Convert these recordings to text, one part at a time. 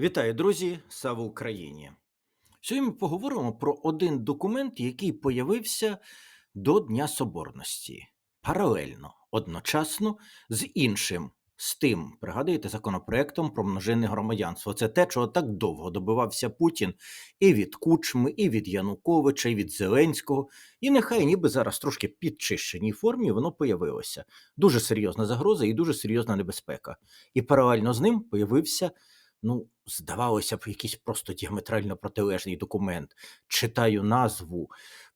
Вітаю, друзі! Слава Україні! Сьогодні ми поговоримо про один документ, який появився до Дня Соборності паралельно, одночасно з іншим, з тим, пригадуєте, законопроектом про множинне громадянство. Це те, чого так довго добивався Путін і від Кучми, і від Януковича, і від Зеленського. І нехай ніби зараз трошки підчищеній формі воно появилося. Дуже серйозна загроза і дуже серйозна небезпека. І паралельно з ним появився ну, здавалося б, якийсь просто діаметрально протилежний документ. Читаю назву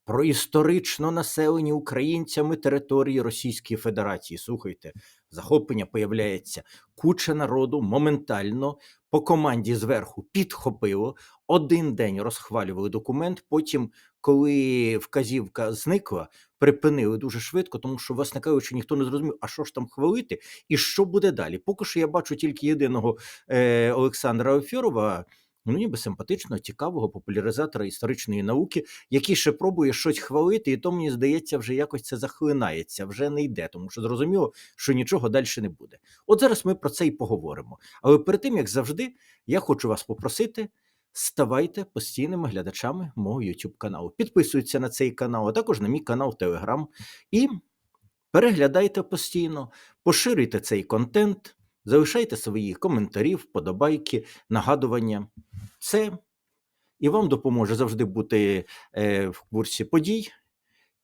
про історично населені українцями території Російської Федерації. Слухайте, захоплення появляється. Куча народу моментально по команді зверху підхопило. Один день розхвалювали документ. Потім, коли вказівка зникла, припинили дуже швидко, тому що, власне кажучи, ніхто не зрозумів, а що ж там хвалити, і що буде далі. Поки що я бачу тільки єдиного е, Олександра Офьорова, ну ніби симпатичного, цікавого популяризатора історичної науки, який ще пробує щось хвалити, і то мені здається, вже якось це захлинається, вже не йде, тому що зрозуміло, що нічого далі не буде. От зараз ми про це і поговоримо. Але перед тим як завжди, я хочу вас попросити. Ставайте постійними глядачами мого YouTube каналу. Підписуйтесь на цей канал, а також на мій канал Telegram. І переглядайте постійно, поширюйте цей контент, залишайте свої коментарі, вподобайки, нагадування. Це і вам допоможе завжди бути е, в курсі подій.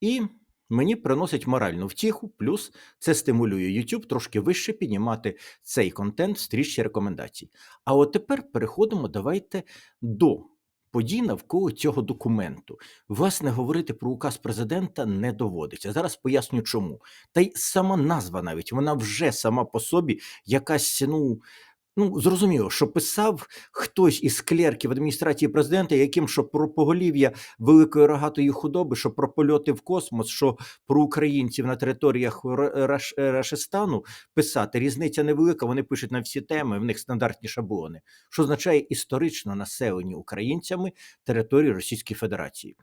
І мені приносить моральну втіху, плюс це стимулює YouTube трошки вище піднімати цей контент в стрічці рекомендацій. А от тепер переходимо давайте до подій навколо цього документу. Власне, говорити про указ президента не доводиться. Зараз поясню чому. Та й сама назва навіть вона вже сама по собі якась, ну. Ну, зрозуміло, що писав хтось із клерків адміністрації президента, яким що про поголів'я великої рогатої худоби, що про польоти в космос, що про українців на територіях Ра- Раш- Рашистану писати. Різниця невелика, вони пишуть на всі теми, в них стандартні шаблони, що означає історично населені українцями території Російської Федерації.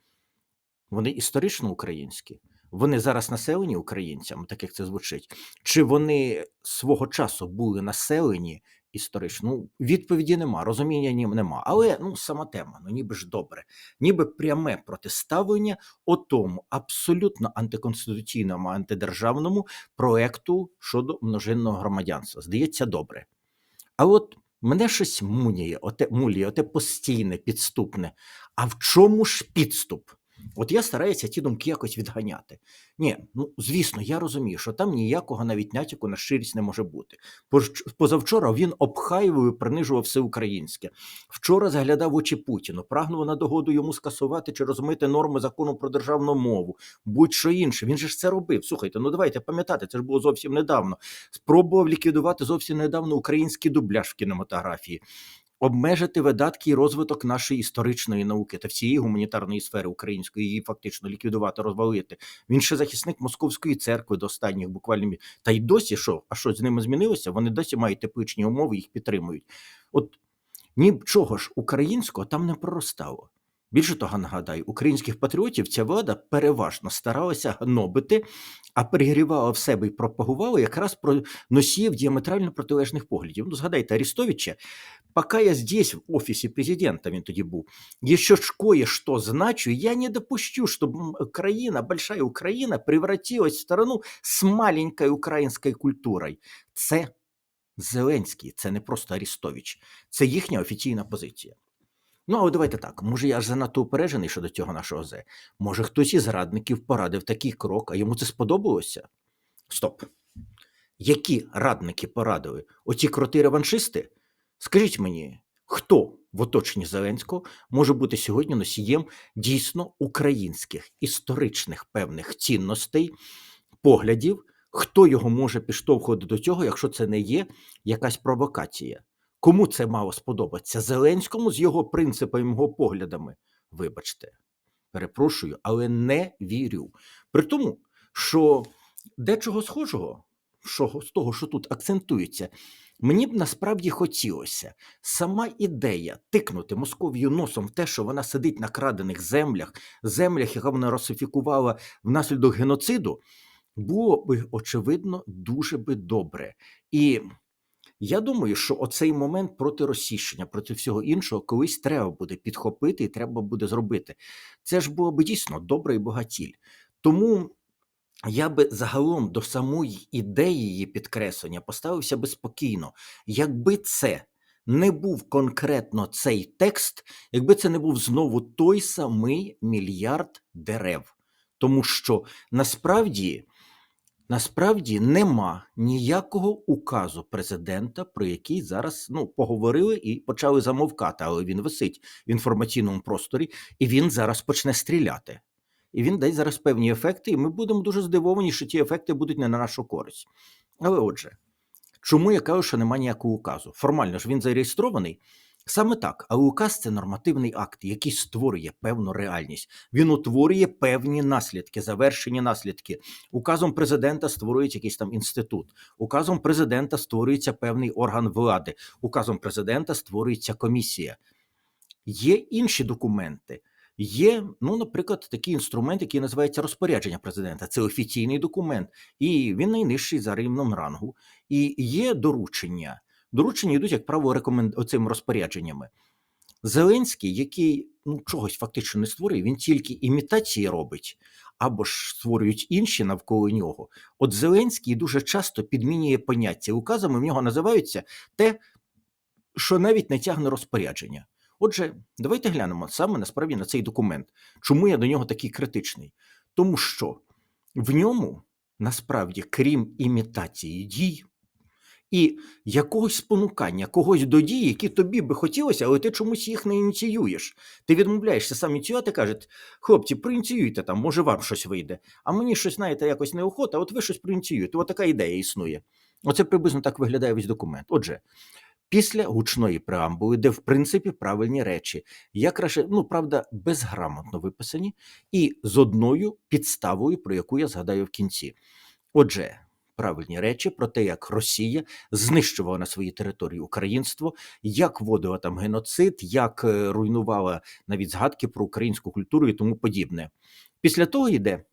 Вони історично українські. Вони зараз населені українцями, так як це звучить. Чи вони свого часу були населені історично? Ну, відповіді нема, розуміння ні, нема. Але ну сама тема, ну ніби ж добре, ніби пряме протиставлення отому абсолютно антиконституційному, антидержавному проекту щодо множинного громадянства. Здається, добре. А от мене щось муняє, оте муліє, оте постійне, підступне. А в чому ж підступ? От я стараюся ті думки якось відганяти. Ні, ну звісно, я розумію, що там ніякого навіть натяку на щирість не може бути. Позавчора він обхаював і принижував все українське. Вчора заглядав очі Путіну, прагнув на догоду йому скасувати чи розмити норми закону про державну мову, будь-що інше. Він же ж це робив. Слухайте, ну давайте пам'ятати, це ж було зовсім недавно. Спробував ліквідувати зовсім недавно український дубляж в кінематографії. Обмежити видатки і розвиток нашої історичної науки та всієї гуманітарної сфери української, її фактично ліквідувати, розвалити. Він ще захисник московської церкви до останніх буквально та й досі що? А що з ними змінилося? Вони досі мають тепличні умови, їх підтримують. От нічого ж українського там не проростало. Більше того, нагадаю, українських патріотів ця влада переважно старалася гнобити, а перегрівала в себе і пропагувала якраз про носіїв діаметрально протилежних поглядів. Ну, згадайте Арестовича, пока я здесь, в офисе президента, він тоді був, еще ж кое-что значу, я не допущу, чтобы м, Украина, большая Украина, превратилась в страну с маленькой українською культурою. Це Зеленський, це не просто Арестович, це їхня офіційна позиція. Ну, але давайте так. Може, я занадто упереджений щодо цього нашого зе. Може, хтось із радників порадив такий крок, а йому це сподобалося? Стоп. Які радники порадили? Оці кроти реваншисти? Скажіть мені, хто в оточенні Зеленського може бути сьогодні носієм дійсно українських історичних певних цінностей, поглядів? Хто його може підштовхувати до цього, якщо це не є якась провокація? Кому це мало сподобатися? Зеленському з його принципами, його поглядами? Вибачте, перепрошую, але не вірю. При тому, що дечого схожого, що з того, що тут акцентується, мені б насправді хотілося сама ідея тикнути Московію носом в те, що вона сидить на крадених землях, землях, яка вона русифікувала внаслідок геноциду, було би очевидно дуже би добре. І Я думаю, що оцей момент проти розсіщення, проти всього іншого, колись треба буде підхопити і треба буде зробити. Це ж було б дійсно добра і багатіль. Тому я би загалом до самої ідеї її підкреслення поставився би спокійно, якби це не був конкретно цей текст, якби це не був знову той самий мільярд дерев. Тому що насправді, насправді нема ніякого указу президента, про який зараз ну, поговорили і почали замовкати, але він висить в інформаційному просторі, і він зараз почне стріляти. І він дасть зараз певні ефекти, і ми будемо дуже здивовані, що ті ефекти будуть не на нашу користь. Але отже, чому я кажу, що немає ніякого указу? Формально ж він зареєстрований. Саме так, але указ це нормативний акт, який створює певну реальність. Він утворює певні наслідки, завершені наслідки. Указом президента створюється якийсь там інститут. Указом президента створюється певний орган влади. Указом президента створюється комісія. Є інші документи. Є, ну, наприклад, такий інструмент, який називається розпорядження президента. Це офіційний документ, і він найнижчий за рівнем рангу. І є доручення. Доручення йдуть, як правило, рекомен... оцими розпорядженнями. Зеленський, який ну, чогось фактично не створює, він тільки імітації робить, або ж створюють інші навколо нього. От Зеленський дуже часто підмінює поняття. Указами в нього називаються те, що навіть не тягне розпорядження. Отже, давайте глянемо саме насправді на цей документ. Чому я до нього такий критичний? Тому що в ньому насправді, крім імітації дій і якогось спонукання, когось до дій, які тобі би хотілося, але ти чомусь їх не ініціюєш. Ти відмовляєшся сам ініціювати, кажуть, хлопці, проініціюйте там, може вам щось вийде. А мені щось, знаєте, якось неохота, от ви щось проініціюєте. От така ідея існує. Оце приблизно так виглядає весь документ. Отже, після гучної преамбули, де в принципі правильні речі, як краще, ну правда, безграмотно виписані, і з одною підставою, про яку я згадаю в кінці. Отже, правильні речі про те, як Росія знищувала на своїй території українство, як вводила там геноцид, як е, руйнувала навіть згадки про українську культуру і тому подібне. Після того йде.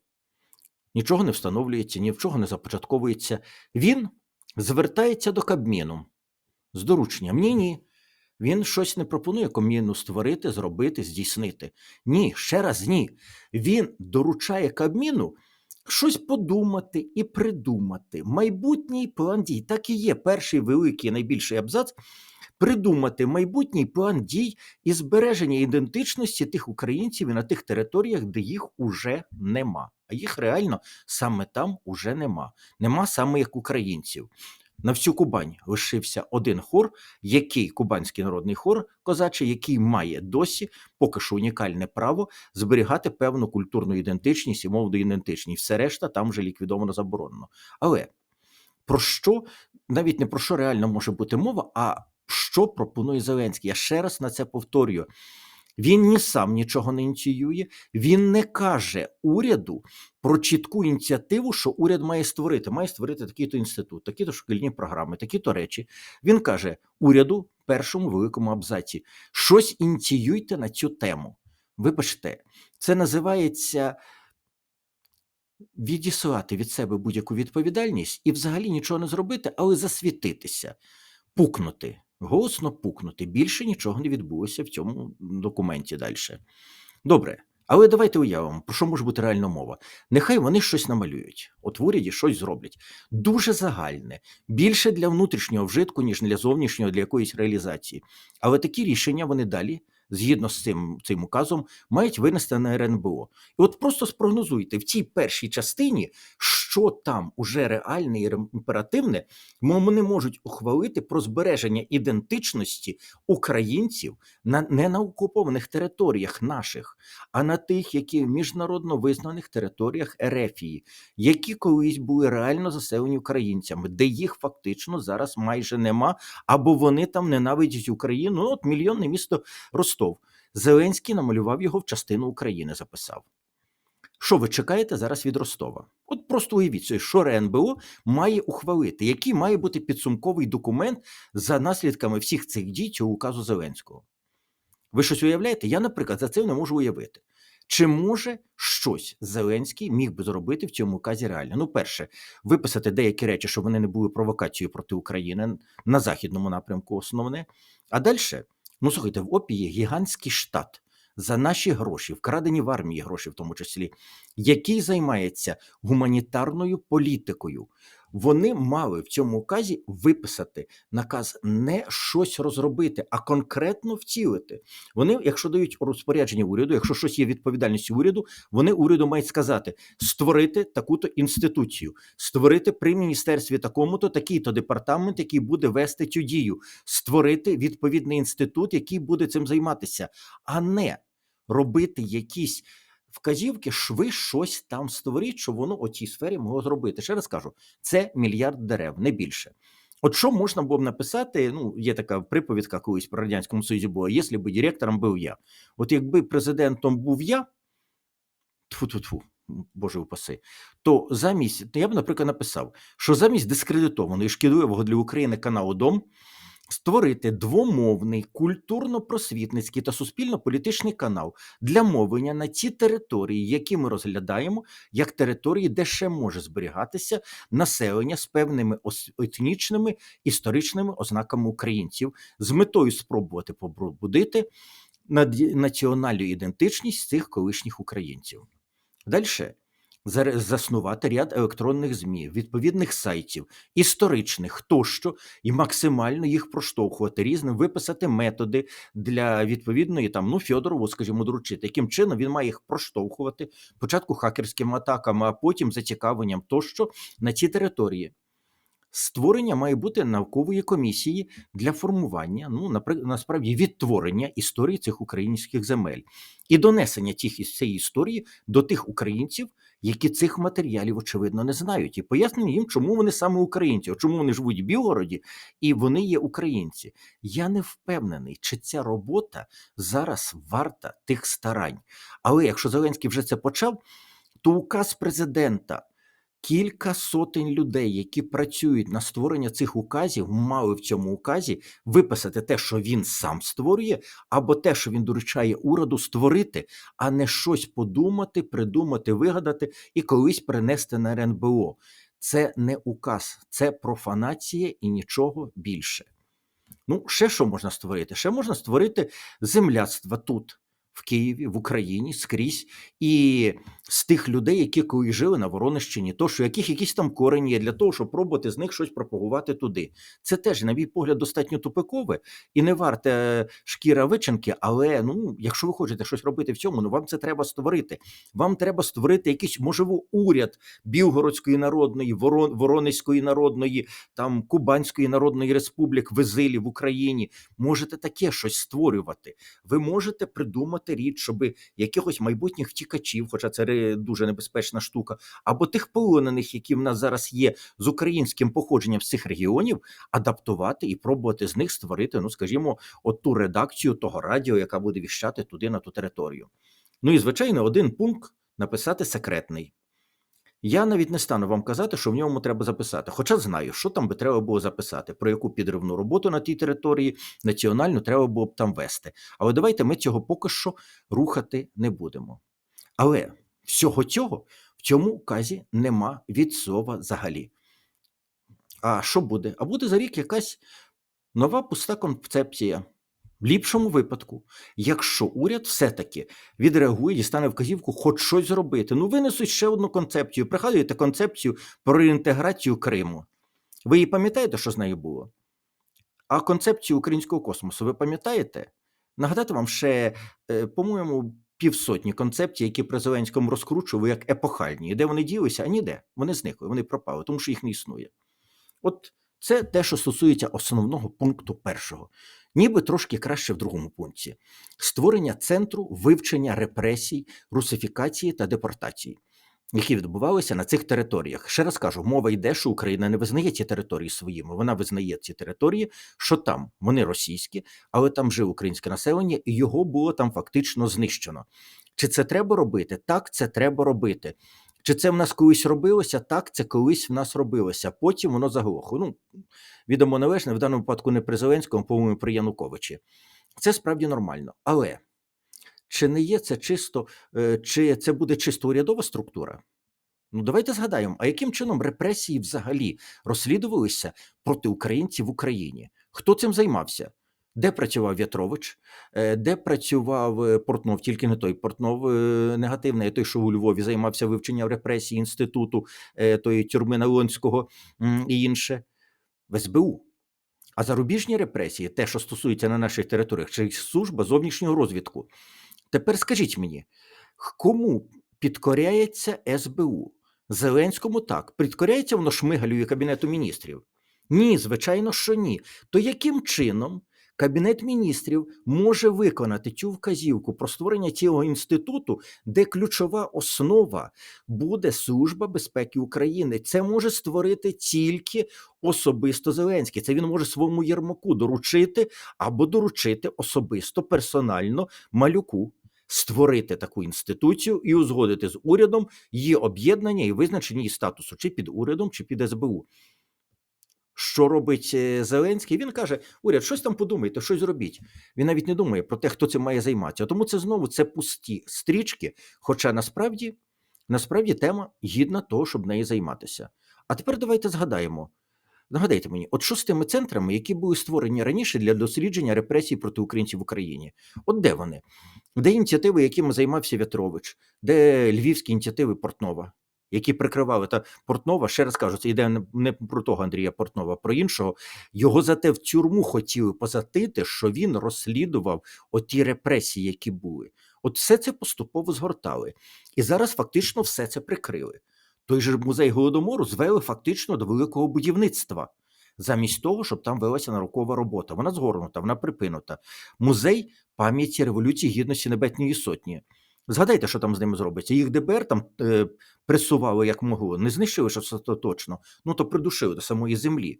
Нічого не встановлюється, ні в чого не започатковується. Він звертається до Кабміну з дорученням. Ні, ні. Він щось не пропонує Кабміну створити, зробити, здійснити. Ні, ще раз ні. Він доручає Кабміну щось подумати і придумати. Майбутній план дій. Так і є перший великий найбільший абзац. Придумати майбутній план дій і збереження ідентичності тих українців і на тих територіях, де їх уже нема. А їх реально саме там уже нема. Нема саме як українців. На всю Кубань лишився один хор, який кубанський народний хор козачий, який має досі поки що унікальне право зберігати певну культурну ідентичність і мовну ідентичність. Все решта там вже ліквідовано заборонено. Але про що навіть не про що реально може бути мова, а що пропонує Зеленський? Я ще раз на це повторюю. Він ні сам нічого не ініціює, він не каже уряду про чітку ініціативу, що уряд має створити. Має створити такий-то інститут, такі-то шкільні програми, такі-то речі. Він каже уряду першому великому абзаці: щось ініціюйте на цю тему. Вибачте, це називається відіслати від себе будь-яку відповідальність і взагалі нічого не зробити, але засвітитися, пукнути голосно пукнути. Більше нічого не відбулося в цьому документі далі. Добре, але давайте уявимо, про що може бути реальна мова. Нехай вони щось намалюють, от уряді щось зроблять. Дуже загальне, більше для внутрішнього вжитку, ніж для зовнішнього, для якоїсь реалізації. Але такі рішення вони далі. Згідно з цим цим указом, мають винести на РНБО. І от просто спрогнозуйте в цій першій частині, що там уже реальне і імперативне, вони можуть ухвалити про збереження ідентичності українців на не на окупованих територіях наших, а на тих, які в міжнародно визнаних територіях Ерефії, які колись були реально заселені українцями, де їх фактично зараз майже нема, або вони там ненавидять Україну. Ну, От мільйонне місто Ростов. Зеленський намалював його в частину України. Записав. Що ви чекаєте зараз від Ростова? От просто уявіть, собі, що РНБО має ухвалити, який має бути підсумковий документ за наслідками всіх цих дій цього указу Зеленського. Ви щось уявляєте? Я, наприклад, за це не можу уявити. Чи може щось Зеленський міг би зробити в цьому указі реально? Ну, перше, виписати деякі речі, щоб вони не були провокацією проти України на західному напрямку, основне. А далі, ну слухайте, в ОПІ є гігантський штат за наші гроші, вкрадені в армії гроші, в тому числі, який займається гуманітарною політикою. Вони мали в цьому указі виписати наказ не щось розробити, а конкретно втілити. Вони, якщо дають розпорядження уряду, якщо щось є відповідальністю уряду, вони уряду мають сказати створити таку-то інституцію, створити при міністерстві такому-то такий-то департамент, який буде вести цю дію, створити відповідний інститут, який буде цим займатися, а не робити якісь. Вказівки, що ви щось там створіть, щоб воно у цій сфері могло зробити. Ще раз кажу, це мільярд дерев, не більше. От що можна було б написати? Ну, є така приповідка колись про радянському Союзі була, якщо б директором був я. От якби президентом був я, тфу-тфу-тфу, Боже упаси, то замість, я б, наприклад, написав, що замість дискредитованої шкідливого для України каналу Дом створити двомовний культурно-просвітницький та суспільно-політичний канал для мовлення на ті території, які ми розглядаємо як території, де ще може зберігатися населення з певними етнічними історичними ознаками українців, з метою спробувати побудити національну ідентичність цих колишніх українців. Далі заснувати ряд електронних ЗМІ, відповідних сайтів, історичних тощо, і максимально їх проштовхувати різним, виписати методи для відповідної там, ну, Фьодорову, скажімо, доручити, яким чином він має їх проштовхувати спочатку хакерськими атаками, а потім зацікавленням тощо на ці території. Створення має бути наукової комісії для формування, ну насправді відтворення історії цих українських земель і донесення тих цієї історії до тих українців, які цих матеріалів очевидно не знають, і пояснення їм, чому вони саме українці, чому вони живуть в Білгороді і вони є українці. Я не впевнений, чи ця робота зараз варта тих старань. Але якщо Зеленський вже це почав, то указ президента. Кілька сотень людей, які працюють на створення цих указів, мали в цьому указі виписати те, що він сам створює, або те, що він доручає уряду створити, а не щось подумати, придумати, вигадати і колись принести на РНБО. Це не указ, це профанація і нічого більше. Ну, ще що можна створити? Ще можна створити земляцтва тут, в Києві, в Україні, скрізь, і з тих людей, які колись жили на Воронищині, то що яких якісь там корені є для того, щоб пробувати з них щось пропагувати туди. Це теж, на мій погляд, достатньо тупикове і не варте шкіра вичинки, але ну, якщо ви хочете щось робити в цьому, ну вам це треба створити. Вам треба створити якийсь, можливо, уряд Білгородської народної, Ворон, Воронезької народної, там Кубанської народної республік в Ізилі в Україні. Можете таке щось створювати. Ви можете придумати річ, щоб якихось майбутніх втікачів, хоча це дуже небезпечна штука, або тих полонених, які в нас зараз є з українським походженням з цих регіонів, адаптувати і пробувати з них створити, ну скажімо, от ту редакцію того радіо, яка буде віщати туди на ту територію. Ну і звичайно, один пункт написати секретний. Я навіть не стану вам казати, що в ньому треба записати. Хоча знаю, що там би треба було записати, про яку підривну роботу на тій території національну треба було б там вести. Але давайте ми цього поки що рухати не будемо. Але всього цього в цьому указі нема від слова взагалі. А що буде? А буде за рік якась нова пуста концепція. В ліпшому випадку, якщо уряд все-таки відреагує, дістане вказівку, хоч щось зробити. Ну, винесуть ще одну концепцію. Пригадуєте концепцію про реінтеграцію Криму. Ви її пам'ятаєте, що з нею було? А концепцію українського космосу ви пам'ятаєте? Нагадати вам ще, е, по-моєму, півсотні концепцій, які при Зеленському розкручували як епохальні. І де вони ділися? А ніде. Вони зникли, вони пропали, тому що їх не існує. От це те, що стосується основного пункту першого. Ніби трошки краще в другому пункті: створення центру вивчення репресій, русифікації та депортації, які відбувалися на цих територіях. Ще раз кажу, мова йде, що Україна не визнає ці території своїми. Вона визнає ці території, що там вони російські, але там живе українське населення, і його було там фактично знищено. Чи це треба робити? Так, це треба робити. Чи це в нас колись робилося? Так, це колись в нас робилося. Потім воно заглохло. Ну, відомо належне, в даному випадку не при Зеленському, по-моєму, при Януковичі. Це справді нормально. Але чи не є це чисто, е, чи це буде чисто урядова структура? Ну, давайте згадаємо, а яким чином репресії взагалі розслідувалися проти українців в Україні? Хто цим займався? Де працював В'ятрович, Е, де працював е, Портнов, тільки не той Портнов е, негативний, той, що у Львові займався вивченням репресій інституту тої тюрми Налонського м, і інше в СБУ. А зарубіжні репресії, те, що стосується на наших територіях, чи служба зовнішнього розвідку. Тепер скажіть мені, кому підкоряється СБУ? Зеленському так. Підкоряється воно Шмигалю і Кабінету міністрів? Ні, звичайно, що ні. То яким чином Кабінет міністрів може виконати цю вказівку про створення цього інституту, де ключова основа буде Служба безпеки України? Це може створити тільки особисто Зеленський. Це він може своєму Єрмаку доручити або доручити особисто персонально малюку. Створити таку інституцію і узгодити з урядом її об'єднання і визначення її статусу, чи під урядом, чи під СБУ. Що робить е, Зеленський? Він каже: уряд, щось там подумайте, щось зробіть. Він навіть не думає про те, хто цим має займатися. Тому це знову це пусті стрічки. Хоча насправді, насправді тема гідна того, щоб нею займатися. А тепер давайте згадаємо. Нагадайте мені, от що з тими центрами, які були створені раніше для дослідження репресій проти українців в Україні? От де вони? Де ініціативи, якими займався В'ятрович, де львівські ініціативи Портнова, які прикривали та Портнова, ще раз кажу, це йде не- про того Андрія Портнова, а про іншого. Його зате в тюрму хотіли позатити, що він розслідував оті репресії, які були. От все це поступово згортали. І зараз фактично все це прикрили. Той же музей голодомору звели фактично до великого будівництва. Замість того, щоб там велася наукова робота. Вона згорнута, вона припинута. Музей пам'яті Революції Гідності Небесної Сотні. Згадайте, що там з ними зробиться. Їх ДБР там е, пресували як могло, не знищили що остаточно, ну то придушили до самої землі.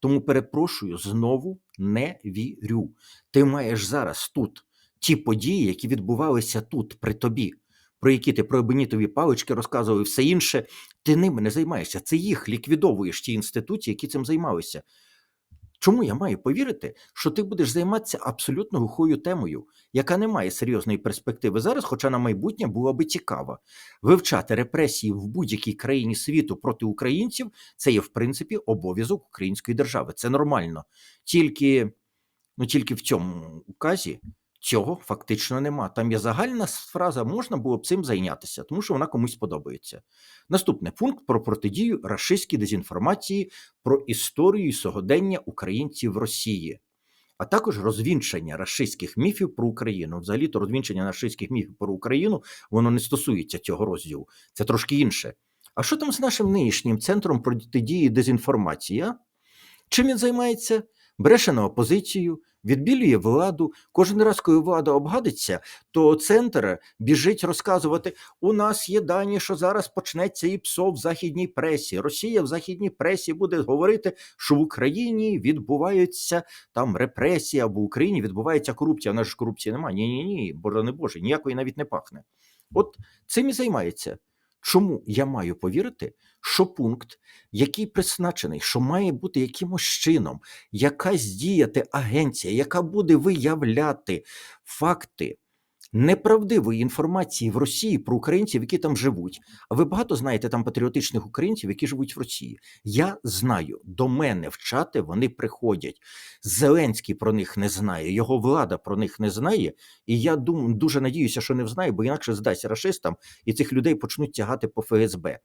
Тому перепрошую, знову не вірю. Ти маєш зараз тут ті події, які відбувалися тут при тобі, про які ти про бенітові палички розказував і все інше. Ти ними не займаєшся. Це їх ліквідовуєш ті інституції, які цим займалися. Чому я маю повірити, що ти будеш займатися абсолютно глухою темою, яка не має серйозної перспективи зараз, хоча на майбутнє було би цікаво. Вивчати репресії в будь-якій країні світу проти українців це є в принципі обов'язок української держави. Це нормально. Тільки, ну, тільки в цьому указі цього фактично нема. Там є загальна фраза, можна було б цим зайнятися, тому що вона комусь подобається. Наступний пункт про протидію рашистській дезінформації про історію і сьогодення українців в Росії, а також розвінчання рашистських міфів про Україну. Взагалі, то розвінчання рашистських міфів про Україну воно не стосується цього розділу. Це трошки інше. А що там з нашим нинішнім центром протидії дезінформації? А? Чим він займається? Бреше на опозицію, відбілює владу. Кожен раз, коли влада обгадиться, то центр біжить розказувати: у нас є дані, що зараз почнеться ІПСО в західній пресі. Росія в західній пресі буде говорити, що в Україні відбуваються там репресії, або в Україні відбувається корупція. У нас ж корупції немає. Ні, ні, ні, боже не Боже, ніякої навіть не пахне. От цим і займається. Чому я маю повірити, що пункт, який призначений, що має бути якимось чином, якась діяти агенція, яка буде виявляти факти неправдивої інформації в Росії про українців, які там живуть. А ви багато знаєте там патріотичних українців, які живуть в Росії. Я знаю, до мене в чати вони приходять. Зеленський про них не знає, його влада про них не знає. І я думаю, дуже надіюся, що не знає, бо інакше здасть рашистам, і цих людей почнуть тягати по ФСБ.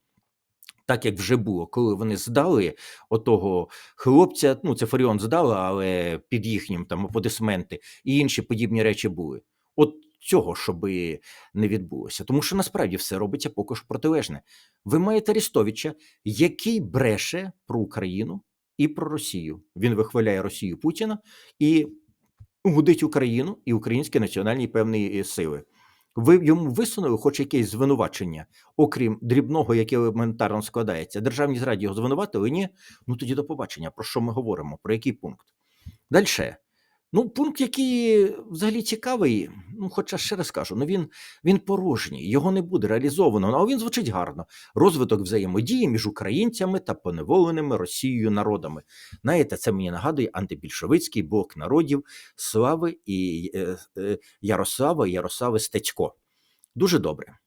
Так як вже було, коли вони здали отого хлопця, ну це Фаріон здала, але під їхнім там аплодисменти і інші подібні речі були. От цього, щоб не відбулося. Тому що насправді все робиться поки що протилежне. Ви маєте Арестовича, який бреше про Україну і про Росію. Він вихваляє Росію Путіна і гудить Україну і українські національні певні е, сили. Ви йому висунули хоч якесь звинувачення, окрім дрібного, яке елементарно складається. Державні зраді його звинуватили? Ні. Ну тоді до побачення. Про що ми говоримо? Про який пункт? Далі. Ну, пункт, який взагалі цікавий, ну, хоча ще раз кажу, ну він, він порожній, його не буде реалізовано, але він звучить гарно. Розвиток взаємодії між українцями та поневоленими Росією народами. Знаєте, це мені нагадує антибільшовицький блок народів Слави і е, е, Ярослава Ярослави Стецько. Дуже добре.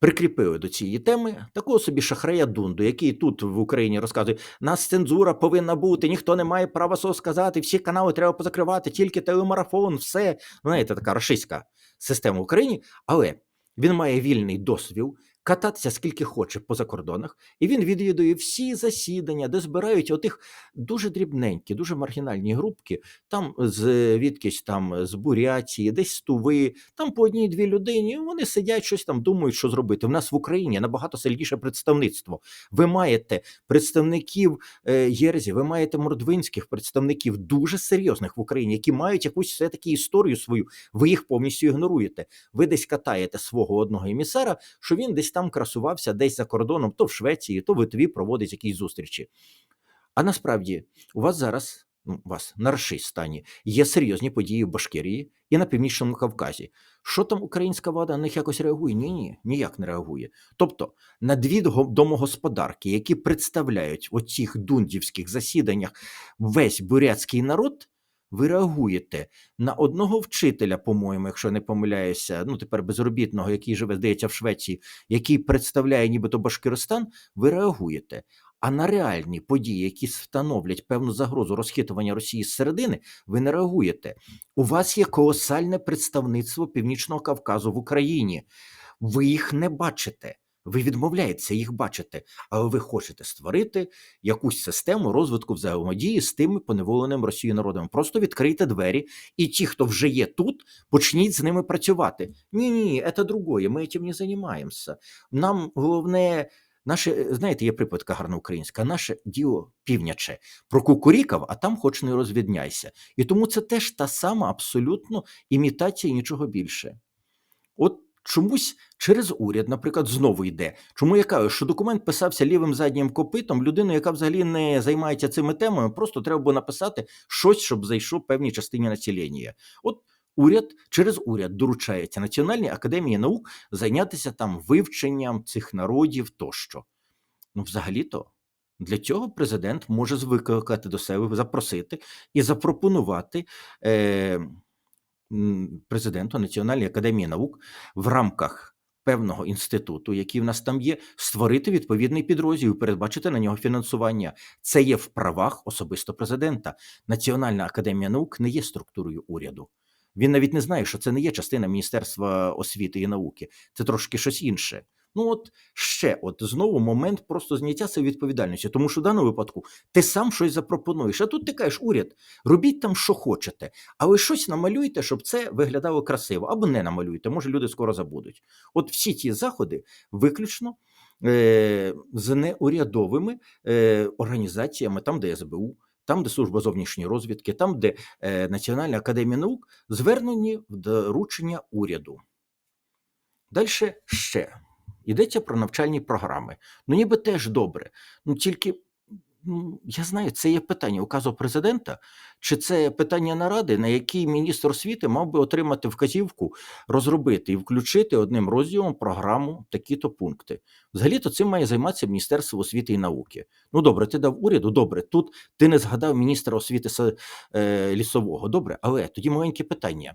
Прикріпили до цієї теми такого собі шахрая Дунду, який тут в Україні розказує: нас цензура повинна бути, ніхто не має права свого сказати, всі канали треба позакривати, тільки телемарафон, все. Ну, знаєте, така рашистська система в Україні, але він має вільний дозвіл кататися скільки хоче по закордонах, і він відвідує всі засідання, де збирають отих дуже дрібненькі, дуже маргінальні групки, там з відкись там з Бурятії, десь з Туви, там по одній-дві людині. Вони сидять, щось там думають, що зробити. У нас в Україні набагато сильніше представництво. Ви маєте представників е, Єрзі, ви маєте мордвинських представників дуже серйозних в Україні, які мають якусь все таки історію свою. Ви їх повністю ігноруєте. Ви десь катаєте свого одного емісара, що він десь там красувався, десь за кордоном, то в Швеції, то в Литві проводить якісь зустрічі. А насправді у вас зараз, ну, у вас на стані є серйозні події в Башкирії і на Північному Кавказі. Що там українська влада на них якось реагує? Ні, ні, ніяк не реагує. Тобто на дві домогосподарки, які представляють в оцих дундівських засіданнях весь бурятський народ. Ви реагуєте на одного вчителя, по-моєму, якщо не помиляюся, ну тепер безробітного, який живе, здається, в Швеції, який представляє нібито Башкиристан, ви реагуєте. А на реальні події, які становлять певну загрозу розхитування Росії зсередини, ви не реагуєте. У вас є колосальне представництво Північного Кавказу в Україні. Ви їх не бачите. Ви відмовляєтеся їх бачити, але ви хочете створити якусь систему розвитку взаємодії з тими поневоленими Росією народами. Просто відкрийте двері, і ті, хто вже є тут, почніть з ними працювати. Ні, ні, це другое. Ми цим не займаємося. Нам головне. Наше, знаєте, є припадка гарна українська, наше діло півняче. Прокукурікав, а там хоч не розвідняйся. І тому це теж та сама абсолютно імітація нічого більше. От чомусь через уряд, наприклад, знову йде. Чому я кажу, що документ писався лівим заднім копитом, людину, яка взагалі не займається цими темами, просто треба було написати щось, щоб зайшов певній частині населення. От уряд через уряд доручається Національній академії наук зайнятися там вивченням цих народів тощо. Ну, взагалі-то. Для цього президент може викликати до себе, запросити і запропонувати е, президенту Національної академії наук в рамках певного інституту, який в нас там є, створити відповідний підрозділ, і передбачити на нього фінансування. Це є в правах особисто президента. Національна академія наук не є структурою уряду. Він навіть не знає, що це не є частина Міністерства освіти і науки, це трошки щось інше. Ну, от ще, от знову момент просто зняття цієї відповідальності, тому що в даному випадку ти сам щось запропонуєш. А тут ти кажеш, уряд, робіть там, що хочете, але щось намалюйте, щоб це виглядало красиво, або не намалюйте, може люди скоро забудуть. От всі ті заходи виключно е, з неурядовими е, організаціями, там, де СБУ. Там, де служба зовнішньої розвідки, там, де е, Національна академія наук, звернені в доручення уряду. Далі ще йдеться про навчальні програми. Ну, ніби теж добре. Ну тільки ну, я знаю, це є питання указу президента, чи це питання наради, на якій міністр освіти мав би отримати вказівку, розробити і включити одним розділом програму такі-то пункти. Взагалі-то цим має займатися Міністерство освіти і науки. Ну добре, ти дав уряду, добре. Тут ти не згадав міністра освіти е, лісового. Добре, але тоді маленьке питання.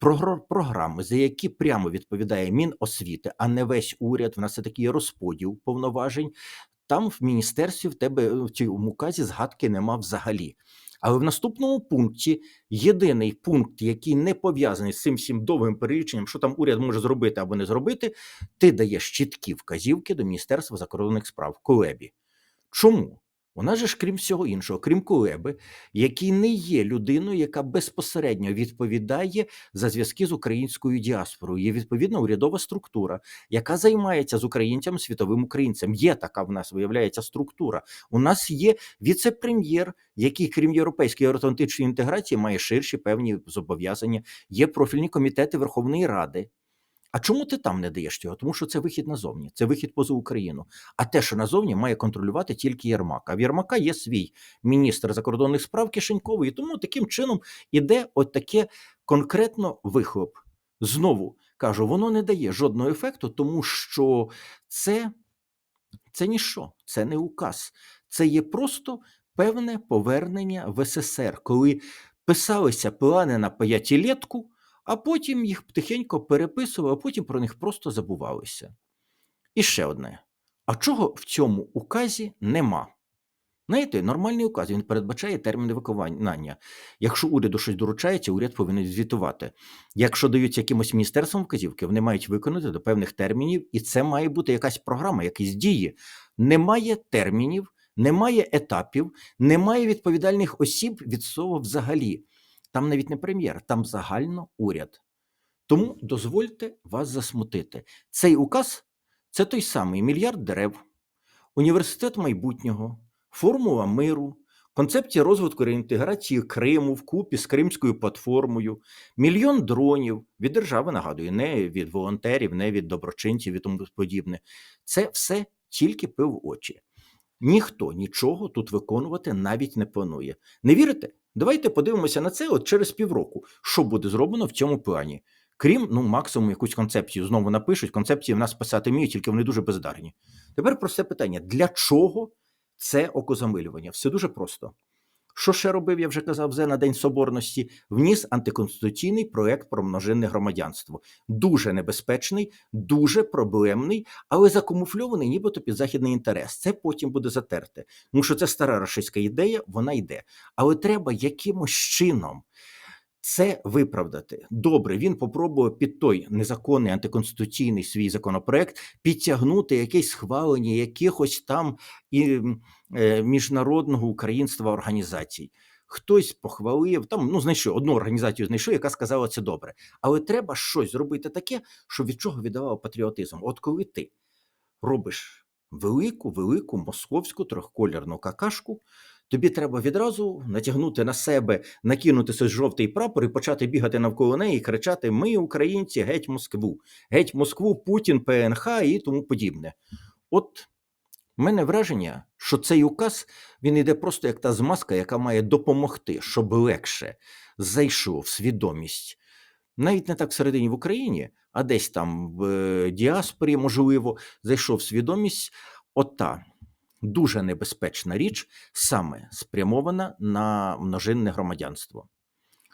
Програ- Програми, за які прямо відповідає Міносвіти, а не весь уряд. В нас це такий розподіл повноважень. Там в міністерстві в тебе в цьому указі згадки нема взагалі. Але в наступному пункті єдиний пункт, який не пов'язаний з цим всім довгим переліченням, що там уряд може зробити або не зробити, ти даєш чіткі вказівки до Міністерства закордонних справ Колебі. Чому? Нас же ж, крім всього іншого, крім Кулеби, який не є людиною, яка безпосередньо відповідає за зв'язки з українською діаспорою. Є відповідна урядова структура, яка займається з українцями світовим українцем. Є така в нас виявляється структура. У нас є віце-прем'єр, який, крім європейської євроатлантичної інтеграції, має ширші певні зобов'язання. Є профільні комітети Верховної Ради. А чому ти там не даєш цього? Тому що це вихід назовні, це вихід поза Україну. А те, що назовні, має контролювати тільки Єрмак. А в Єрмака є свій міністр закордонних справ Кишеньковий. І тому таким чином іде от таке конкретно вихлоп. Знову кажу, воно не дає жодного ефекту, тому що це, це ніщо, це не указ. Це є просто певне повернення в СССР, коли писалися плани на п'ятилетку, а потім їх тихенько переписували, а потім про них просто забувалися. І ще одне: а чого в цьому указі нема? Знаєте, нормальний указ він передбачає терміни виконання. Якщо уряду щось доручається, уряд повинен звітувати. Якщо дають якимось міністерством вказівки, вони мають виконати до певних термінів, і це має бути якась програма, якісь дії. Немає термінів, немає етапів, немає відповідальних осіб від слова взагалі. Там навіть не прем'єр, там загально уряд. Тому дозвольте вас засмутити. Цей указ це той самий мільярд дерев, університет майбутнього, формула миру, концепція розвитку реінтеграції Криму вкупі з Кримською платформою, мільйон дронів від держави, нагадую, не від волонтерів, не від доброчинців і тому подібне. Це все тільки пив очі. Ніхто нічого тут виконувати навіть не планує. Не вірите? Давайте подивимося на це от через півроку, що буде зроблено в цьому плані. Крім, ну, максимум якусь концепцію знову напишуть. Концепції в нас писати вміють, тільки вони дуже бездарні. Тепер просте питання: для чого це окозамилювання? Все дуже просто. Що ще робив, я вже казав, Зе на День Соборності, вніс антиконституційний проект про множинне громадянство. Дуже небезпечний, дуже проблемний, але закамуфльований нібито під західний інтерес. Це потім буде затерте. Тому що це стара рашистська ідея, вона йде. Але треба якимось чином це виправдати. Добре, він попробував під той незаконний антиконституційний свій законопроект підтягнути якесь схвалення якихось там і, міжнародного українства організацій. Хтось похвалив, там ну знайшов одну організацію, знайшов, яка сказала це добре. Але треба щось зробити таке, що від чого віддавало патріотизм. От коли ти робиш велику, велику московську трьохколірну какашку, тобі треба відразу натягнути на себе, накинути цей жовтий прапор і почати бігати навколо неї і кричати: Ми, українці, геть Москву, геть Москву, Путін, ПНХ і тому подібне. От мене враження, що цей указ він йде просто як та змазка, яка має допомогти, щоб легше зайшов свідомість. Навіть не так всередині в Україні, а десь там в е, діаспорі, можливо, зайшов свідомість ота дуже небезпечна річ, саме спрямована на множинне громадянство.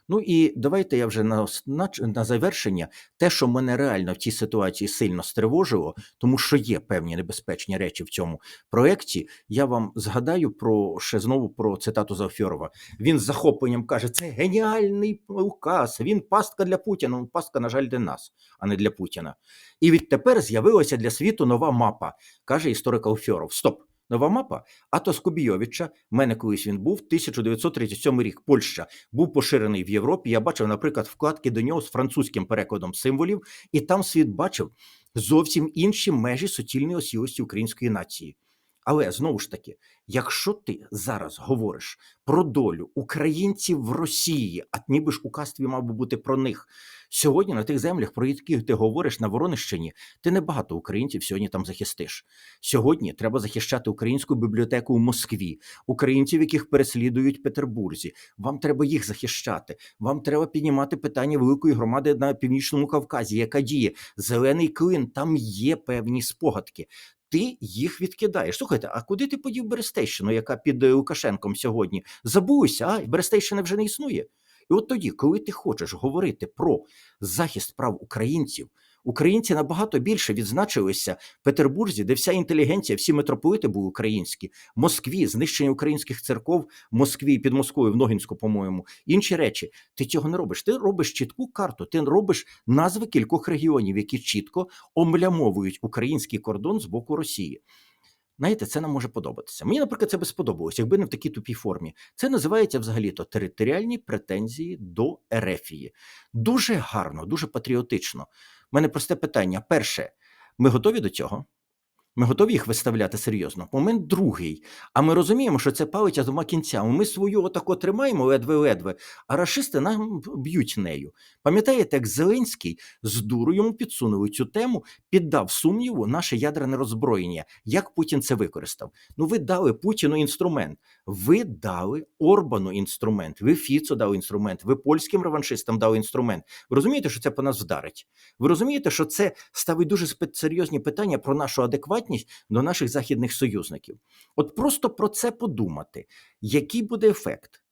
Ну і давайте я вже на, на, завершення, те, що мене реально в цій ситуації сильно стривожило, тому що є певні небезпечні речі в цьому проєкті, я вам згадаю про ще знову про цитату Завфьорова. Він з захопленням каже: це геніальний указ, він пастка для Путіна. Ну, пастка, на жаль, для нас, а не для Путіна. І відтепер з'явилася для світу нова мапа, каже історик Алфьоров. Стоп! Нова мапа Ато Кубійовича. в мене колись він був 1937 рік. Польща був поширений в Європі. Я бачив, наприклад, вкладки до нього з французьким перекладом символів, і там світ бачив зовсім інші межі суцільної осілості української нації. Але знову ж таки, якщо ти зараз говориш про долю українців в Росії, а ніби ж указ твій мав би бути про них сьогодні на тих землях, про які ти говориш на Воронищині, ти небагато українців сьогодні там захистиш. Сьогодні треба захищати українську бібліотеку у Москві, українців, яких переслідують в Петербурзі. Вам треба їх захищати. Вам треба піднімати питання великої громади на північному Кавказі, яка діє зелений клин. Там є певні спогадки ти їх відкидаєш. Слухайте, а куди ти подів Берестейщину, яка під е, Лукашенком сьогодні? Забуйся, а Берестейщина вже не існує. І от тоді, коли ти хочеш говорити про захист прав українців, Українці набагато більше відзначилися в Петербурзі, де вся інтелігенція, всі митрополити були українські, Москві, знищення українських церков, в Москві під Москвою, в Ногінську, по-моєму, інші речі. Ти цього не робиш. Ти робиш чітку карту, ти робиш назви кількох регіонів, які чітко омлямовують український кордон з боку Росії. Знаєте, це нам може подобатися. Мені, наприклад, це би сподобалось, якби не в такій тупій формі. Це називається взагалі-то територіальні претензії до Ерефії. Дуже гарно, дуже патріотично. Мене просте питання. Перше, ми готові до цього? Ми готові їх виставляти серйозно. Момент другий. А ми розуміємо, що це палиця з двома кінцями. Ми свою отако тримаємо ледве-ледве, а рашисти нам б'ють нею. Пам'ятаєте, як Зеленський з дуру йому підсунули цю тему, піддав сумніву наше ядерне роззброєння. Як Путін це використав? Ну, ви дали Путіну інструмент. Ви дали Орбану інструмент. Ви Фіцо дали інструмент. Ви польським реваншистам дали інструмент. Ви розумієте, що це по нас вдарить? Ви розумієте, що це ставить дуже серйозні питання про нашу адекватність до наших західних союзників. От просто про це подумати, який буде ефект.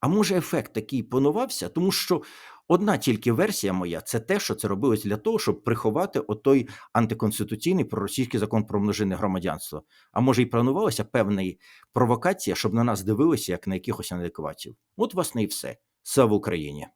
А може, ефект такий планувався, тому що одна тільки версія моя це те, що це робилось для того, щоб приховати отой антиконституційний проросійський закон про множинне громадянство. А може, і планувалася певна провокація, щоб на нас дивилися як на якихось неадекватів. От, власне, і все. Слава Україні!